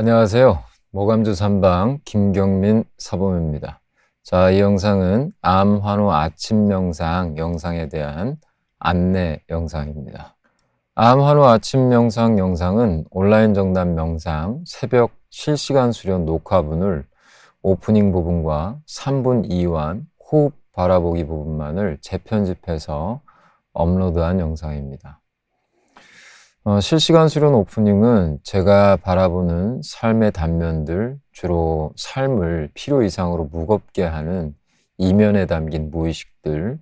안녕하세요. 모감주 삼방 김경민 사범입니다. 자, 이 영상은 암 환우 아침 명상 영상에 대한 안내 영상입니다. 암 환우 아침 명상 영상은 온라인 정답 명상 새벽 실시간 수련 녹화분을 오프닝 부분과 3분 2완 호흡 바라보기 부분만을 재편집해서 업로드한 영상입니다. 어, 실시간 수련 오프닝은 제가 바라보는 삶의 단면들, 주로 삶을 필요 이상으로 무겁게 하는 이면에 담긴 무의식들,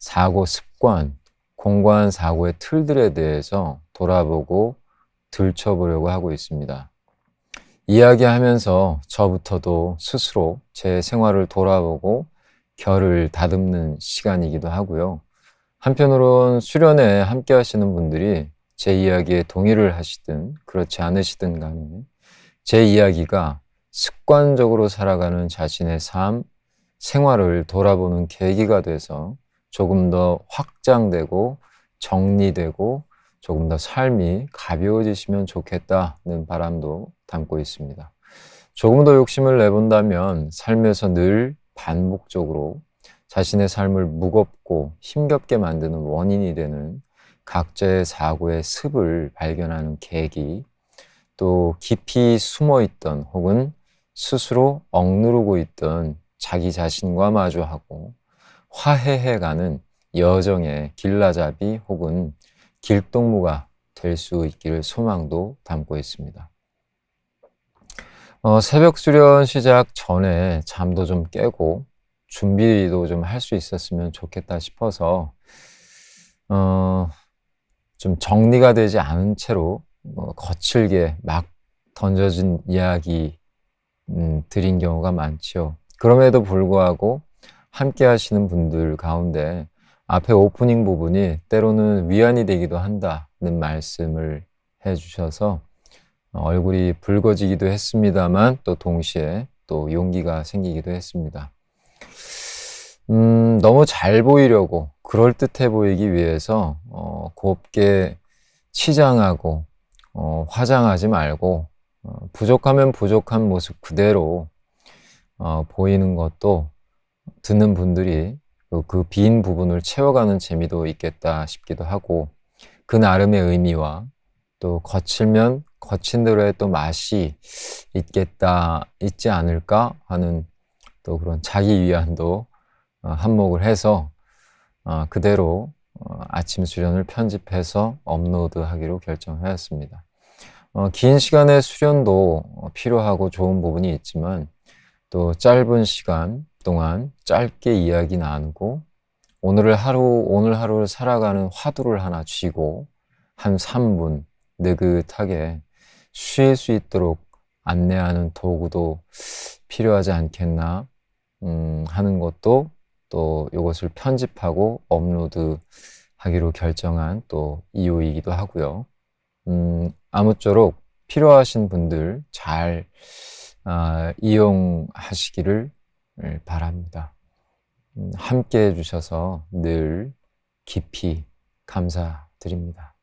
사고 습관, 공고한 사고의 틀들에 대해서 돌아보고 들춰보려고 하고 있습니다. 이야기하면서 저부터도 스스로 제 생활을 돌아보고 결을 다듬는 시간이기도 하고요. 한편으론 수련회 함께 하시는 분들이 제 이야기에 동의를 하시든 그렇지 않으시든 간에 제 이야기가 습관적으로 살아가는 자신의 삶, 생활을 돌아보는 계기가 돼서 조금 더 확장되고 정리되고 조금 더 삶이 가벼워지시면 좋겠다는 바람도 담고 있습니다. 조금 더 욕심을 내본다면 삶에서 늘 반복적으로 자신의 삶을 무겁고 힘겹게 만드는 원인이 되는 각자의 사고의 습을 발견하는 계기, 또 깊이 숨어 있던 혹은 스스로 억누르고 있던 자기 자신과 마주하고 화해해가는 여정의 길라잡이 혹은 길동무가 될 수 있기를 소망도 담고 있습니다. 어, 새벽 수련 시작 전에 잠도 좀 깨고 준비도 좀 할 수 있었으면 좋겠다 싶어서 어, 좀 정리가 되지 않은 채로 뭐 거칠게 막 던져진 이야기 음, 드린 경우가 많죠. 그럼에도 불구하고 함께 하시는 분들 가운데 앞에 오프닝 부분이 때로는 위안이 되기도 한다는 말씀을 해 주셔서 얼굴이 붉어지기도 했습니다만 또 동시에 또 용기가 생기기도 했습니다. 음, 너무 잘 보이려고 그럴듯해 보이기 위해서 어, 곱게 치장하고 어, 화장하지 말고 어, 부족하면 부족한 모습 그대로 어, 보이는 것도 듣는 분들이 그빈 부분을 채워가는 재미도 있겠다 싶기도 하고 그 나름의 의미와 또 거칠면 거친 대로의 또 맛이 있겠다 있지 않을까 하는 또 그런 자기 위안도 어, 한몫을 해서 어, 그대로 어, 아침 수련을 편집해서 업로드하기로 결정하였습니다. 긴 시간의 수련도 필요하고 좋은 부분이 있지만 또 짧은 시간 동안 짧게 이야기 나누고 오늘을 하루 오늘 하루를 살아가는 화두를 하나 쥐고 한 3분 느긋하게 쉴 수 있도록 안내하는 도구도 필요하지 않겠나 음, 하는 것도 또 이것을 편집하고 업로드 하기로 결정한 또 이유이기도 하고요. 음, 아무쪼록 필요하신 분들 잘 아, 이용하시기를 바랍니다. 음, 함께 해주셔서 늘 깊이 감사드립니다.